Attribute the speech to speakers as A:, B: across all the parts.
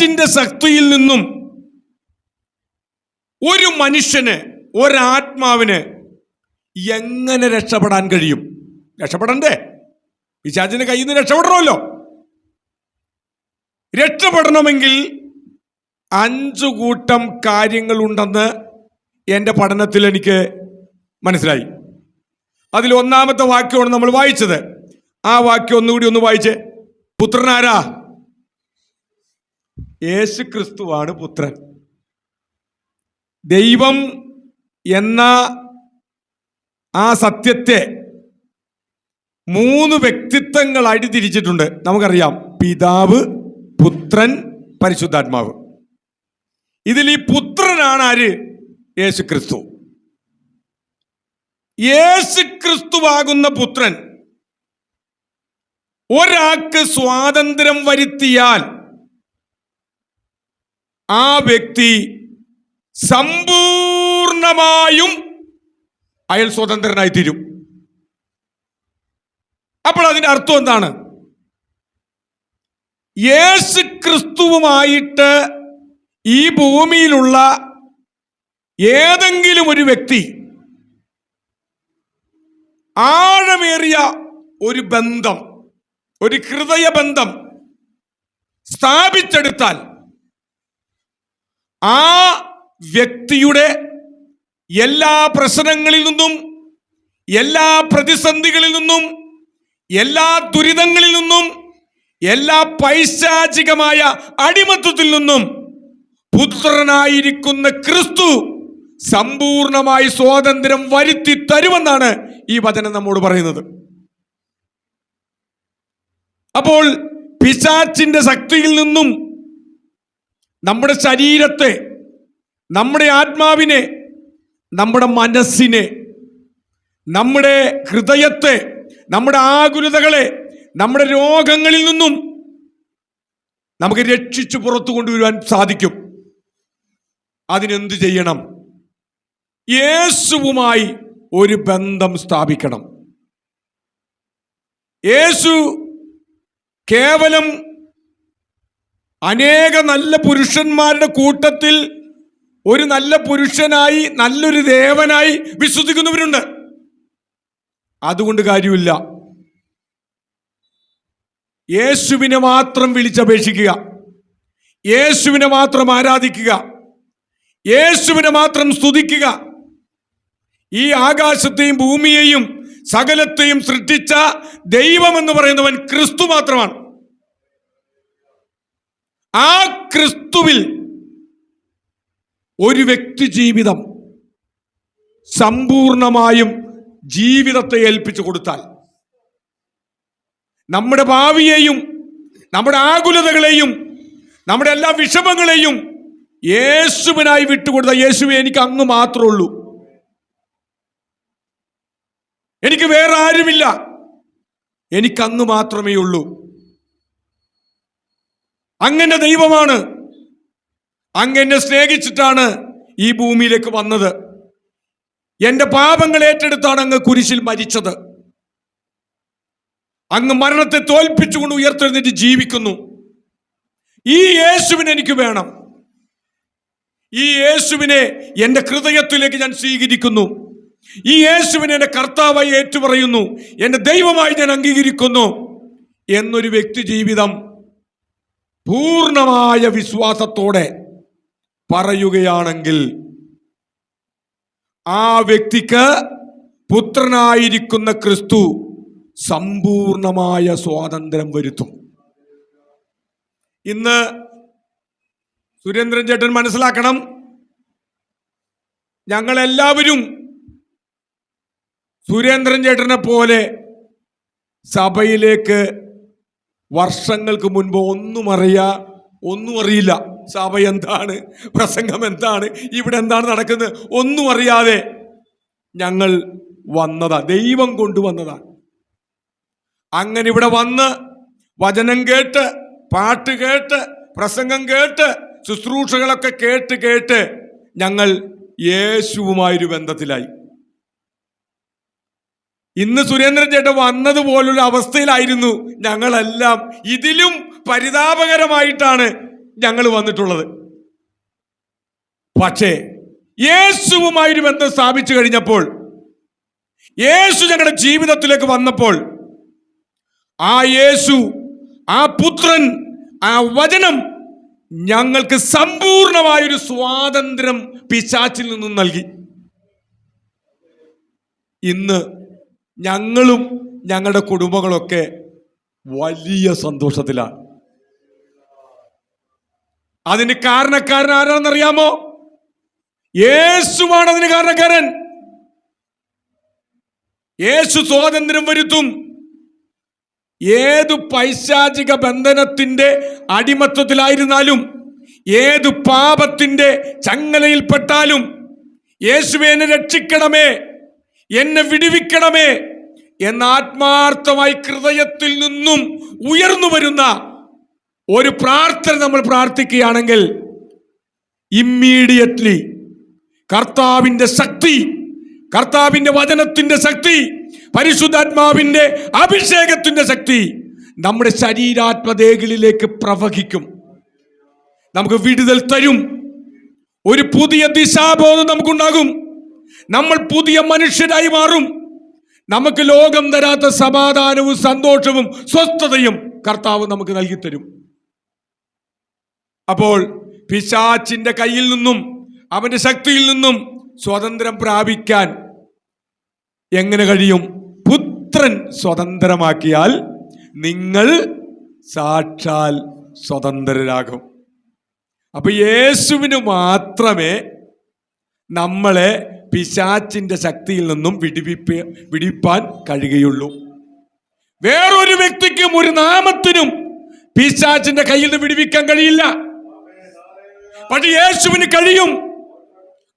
A: പിശാച്ചിന്റെ ശക്തിയിൽ നിന്നും ഒരു മനുഷ്യന് ഒരാത്മാവിന് എങ്ങനെ രക്ഷപ്പെടാൻ കഴിയും? രക്ഷപ്പെടണ്ടേ? പിശാചിന്റെ കയ്യിൽ നിന്ന് രക്ഷപ്പെടണമല്ലോ. രക്ഷപ്പെടണമെങ്കിൽ അഞ്ചു കൂട്ടം കാര്യങ്ങളുണ്ടെന്ന് എന്റെ പഠനത്തിൽ എനിക്ക് മനസ്സിലായി. അതിൽ ഒന്നാമത്തെ വാക്യമാണ് നമ്മൾ വായിച്ചത്. ആ വാക്യം ഒന്നുകൂടി ഒന്ന് വായിച്ചേ. പുത്രനാരാ? യേശു ക്രിസ്തുവാണ് പുത്രൻ. ദൈവം എന്ന ആ സത്യത്തെ മൂന്ന് വ്യക്തിത്വങ്ങൾ അടിതിരിച്ചിട്ടുണ്ട്. നമുക്കറിയാം പിതാവ് പുത്രൻ പരിശുദ്ധാത്മാവ്. ഇതിൽ ഈ പുത്രനാണ് ആര്? യേശു ക്രിസ്തു യേശു ക്രിസ്തുവാകുന്ന പുത്രൻ ഒരാൾക്ക് സ്വാതന്ത്ര്യം വരുത്തിയാൽ ആ വ്യക്തി സമ്പൂർണമായും അയാൾ സ്വതന്ത്രനായി തീരും. അപ്പോൾ അതിന്റെ അർത്ഥം എന്താണ്? യേശു ക്രിസ്തുവുമായിട്ട് ഈ ഭൂമിയിലുള്ള ഏതെങ്കിലും ഒരു വ്യക്തി ആഴമേറിയ ഒരു ബന്ധം ഒരു ഹൃദയബന്ധം സ്ഥാപിച്ചെടുത്താൽ ആ വ്യക്തിയുടെ എല്ലാ പ്രശ്നങ്ങളിൽ നിന്നും എല്ലാ പ്രതിസന്ധികളിൽ നിന്നും എല്ലാ ദുരിതങ്ങളിൽ നിന്നും എല്ലാ പൈശാചികമായ അടിമത്വത്തിൽ നിന്നും പുത്രനായിരിക്കുന്ന ക്രിസ്തു സമ്പൂർണമായി സ്വാതന്ത്ര്യം വരുത്തി തരുമെന്നാണ് ഈ വചനം നമ്മോട് പറയുന്നത്. അപ്പോൾ പിശാച്ചിന്റെ ശക്തിയിൽ നിന്നും നമ്മുടെ ശരീരത്തെ നമ്മുടെ ആത്മാവിനെ നമ്മുടെ മനസ്സിനെ നമ്മുടെ ഹൃദയത്തെ നമ്മുടെ ആകുലതകളെ നമ്മുടെ രോഗങ്ങളിൽ നിന്നും നമുക്ക് രക്ഷിച്ചു പുറത്തു കൊണ്ടുവരുവാൻ സാധിക്കും. അതിനെന്ത് ചെയ്യണം? യേശുവുമായി ഒരു ബന്ധം സ്ഥാപിക്കണം. യേശു കേവലം അനേക നല്ല പുരുഷന്മാരുടെ കൂട്ടത്തിൽ ഒരു നല്ല പുരുഷനായി നല്ലൊരു ദേവനായി വിശ്വസിക്കുന്നവരുണ്ട്. അതുകൊണ്ട് കാര്യമില്ല. യേശുവിനെ മാത്രം വിളിച്ചപേക്ഷിക്കുക. യേശുവിനെ മാത്രം ആരാധിക്കുക. യേശുവിനെ മാത്രം സ്തുതിക്കുക. ഈ ആകാശത്തെയും ഭൂമിയെയും സകലത്തെയും സൃഷ്ടിച്ച ദൈവം എന്ന് പറയുന്നവൻ ക്രിസ്തു മാത്രമാണ്. ആ ക്രിസ്തുവിൽ ഒരു വ്യക്തി ജീവിതം സമ്പൂർണമായും ജീവിതത്തെ ഏൽപ്പിച്ചു കൊടുത്താൽ നമ്മുടെ ഭാവിയെയും നമ്മുടെ ആകുലതകളെയും നമ്മുടെ എല്ലാ വിഷമങ്ങളെയും യേശുവിനായി വിട്ടുകൊടുത്ത യേശുവെ എനിക്ക് അങ്ങ് മാത്രമേ ഉള്ളൂ. എനിക്ക് വേറെ ആരുമില്ല. എനിക്ക് അങ്ങ് മാത്രമേ ഉള്ളൂ. അങ്ങനെ ദൈവമാണ്. അങ്ങെന്നെ സ്നേഹിച്ചിട്ടാണ് ഈ ഭൂമിയിലേക്ക് വന്നത്. എന്റെ പാപങ്ങൾ ഏറ്റെടുത്താണ് അങ്ങ് കുരിശിൽ മരിച്ചത്. അങ്ങ് മരണത്തെ തോൽപ്പിച്ചുകൊണ്ട് ഉയർത്തെഴുന്നേറ്റ് ജീവിക്കുന്നു. ഈ യേശുവിനെ എനിക്ക് വേണം. ഈ യേശുവിനെ എന്റെ ഹൃദയത്തിലേക്ക് ഞാൻ സ്വീകരിക്കുന്നു. ഈ യേശുവിനെ എന്റെ കർത്താവായി ഏറ്റുപറയുന്നു. എന്റെ ദൈവമായി ഞാൻ അംഗീകരിക്കുന്നു. എന്നൊരു വ്യക്തി ജീവിതം പൂർണമായ വിശ്വാസത്തോടെ പറയുകയാണെങ്കിൽ ആ വ്യക്തിക്ക് പുത്രനായിരിക്കുന്ന ക്രിസ്തു സമ്പൂർണമായ സ്വാതന്ത്ര്യം വരുത്തും. ഇന്ന് സുരേന്ദ്രൻ ചേട്ടൻ മനസ്സിലാക്കണം ഞങ്ങളെല്ലാവരും സുരേന്ദ്രൻ ചേട്ടനെ പോലെ സഭയിലേക്ക് വർഷങ്ങൾക്ക് മുൻപ് ഒന്നും അറിയാ ഒന്നും അറിയില്ല. സഭ എന്താണ്? പ്രസംഗം എന്താണ്? ഇവിടെ എന്താണ് നടക്കുന്നത്? ഒന്നും അറിയാതെ ഞങ്ങൾ വന്നതാ. ദൈവം കൊണ്ടുവന്നതാണ് അങ്ങനെ ഇവിടെ വന്ന് വചനം കേട്ട് പാട്ട് കേട്ട് പ്രസംഗം കേട്ട് ശുശ്രൂഷകളൊക്കെ കേട്ട് കേട്ട് ഞങ്ങൾ യേശുവുമായൊരു ബന്ധത്തിലായി. ഇന്ന് സുരേന്ദ്രൻ ചേട്ടൻ വന്നതുപോലുള്ള അവസ്ഥയിലായിരുന്നു ഞങ്ങളെല്ലാം. ഇതിലും പരിതാപകരമായിട്ടാണ് ഞങ്ങൾ വന്നിട്ടുള്ളത്. പക്ഷേ യേശുവുമായൊരു ബന്ധം സ്ഥാപിച്ചു കഴിഞ്ഞപ്പോൾ യേശു ഞങ്ങളുടെ ജീവിതത്തിലേക്ക് വന്നപ്പോൾ ആ യേശു ആ പുത്രൻ ആ വചനം ഞങ്ങൾക്ക് സമ്പൂർണമായൊരു സ്വാതന്ത്ര്യം പിശാച്ചിൽ നിന്നും നൽകി. ഇന്ന് ഞങ്ങളും ഞങ്ങളുടെ കുടുംബങ്ങളൊക്കെ വലിയ സന്തോഷത്തിലാണ്. അതിന് കാരണക്കാരൻ ആരാണെന്നറിയാമോ? യേശുവാണ് അതിന് കാരണക്കാരൻ. യേശു സ്വാതന്ത്ര്യം വരുത്തും. ഏതു പൈശാചിക ബന്ധനത്തിന്റെ അടിമത്വത്തിലായിരുന്നാലും ഏതു പാപത്തിന്റെ ചങ്ങലയിൽപ്പെട്ടാലും യേശുവേനെ രക്ഷിക്കണമേ. എന്നെ വിടുവിക്കണമേ എന്ന ആത്മാർത്ഥമായി ഹൃദയത്തിൽ നിന്നും ഉയർന്നു വരുന്ന ഒരു പ്രാർത്ഥന നമ്മൾ പ്രാർത്ഥിക്കുകയാണെങ്കിൽ ഇമ്മീഡിയറ്റ്ലി കർത്താവിന്റെ ശക്തി കർത്താവിന്റെ വചനത്തിന്റെ ശക്തി പരിശുദ്ധാത്മാവിന്റെ അഭിഷേകത്തിന്റെ ശക്തി നമ്മുടെ ശരീരാത്മദേഹികളിലേക്ക് പ്രവഹിക്കും. നമുക്ക് വിടുതൽ തരും. ഒരു പുതിയ ദിശാബോധം നമുക്കുണ്ടാകും. നമ്മൾ പുതിയ മനുഷ്യരായി മാറും. നമുക്ക് ലോകം തരാത്ത സമാധാനവും സന്തോഷവും സ്വസ്ഥതയും കർത്താവ് നമുക്ക് നൽകിത്തരും. അപ്പോൾ പിശാച്ചിന്റെ കയ്യിൽ നിന്നും അവന്റെ ശക്തിയിൽ നിന്നും സ്വതന്ത്രം പ്രാപിക്കാൻ എങ്ങനെ കഴിയും? പുത്രൻ സ്വതന്ത്രമാക്കിയാൽ നിങ്ങൾ സാക്ഷാൽ സ്വതന്ത്രരാകും. അപ്പൊ യേശുവിന് മാത്രമേ നമ്മളെ പിശാച്ചിന്റെ ശക്തിയിൽ നിന്നും വിടിവിപ്പ വിടിപ്പാൻ കഴിയുകയുള്ളൂ. വേറൊരു വ്യക്തിക്കും ഒരു നാമത്തിനും പിശാച്ചിന്റെ കയ്യിൽ നിന്ന് വിടുവിക്കാൻ കഴിയില്ല. പക്ഷെ യേശുവിന് കഴിയും.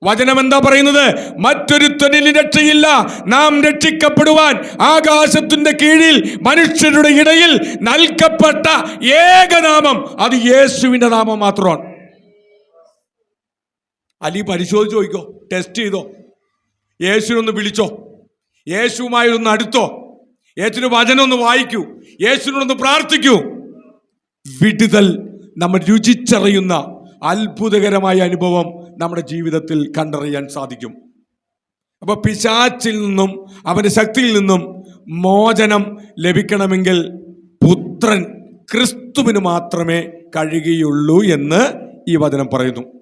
A: വചനം എന്താ പറയുന്നത്? മറ്റൊരുത്തനിൽ രക്ഷയില്ല. നാം രക്ഷിക്കപ്പെടുവാൻ ആകാശത്തിന്റെ കീഴിൽ മനുഷ്യരുടെ ഇടയിൽ നൽകപ്പെട്ട ഏകനാമം അത് യേശുവിന്റെ നാമം മാത്രമാണ്. അലി പരിശോധിച്ച് നോക്കിക്കോ ടെസ്റ്റ് ചെയ്തോ? യേശുവിനൊന്ന് വിളിച്ചോ? യേശുവുമായി ഒന്ന് അടുത്തോ? യേശുവിന് വചനം ഒന്ന് വായിക്കൂ. യേശുവിനോടൊന്ന് പ്രാർത്ഥിക്കൂ. വിടുതൽ നമ്മൾ രുചിച്ചറിയുന്ന അത്ഭുതകരമായ അനുഭവം നമ്മുടെ ജീവിതത്തിൽ കണ്ടറിയാൻ സാധിക്കും. അപ്പോൾ പിശാച്ചിൽ നിന്നും അവന്റെ ശക്തിയിൽ നിന്നും മോചനം ലഭിക്കണമെങ്കിൽ പുത്രൻ ക്രിസ്തുവിന് മാത്രമേ കഴിയുകയുള്ളൂ എന്ന് ഈ വചനം പറയുന്നു.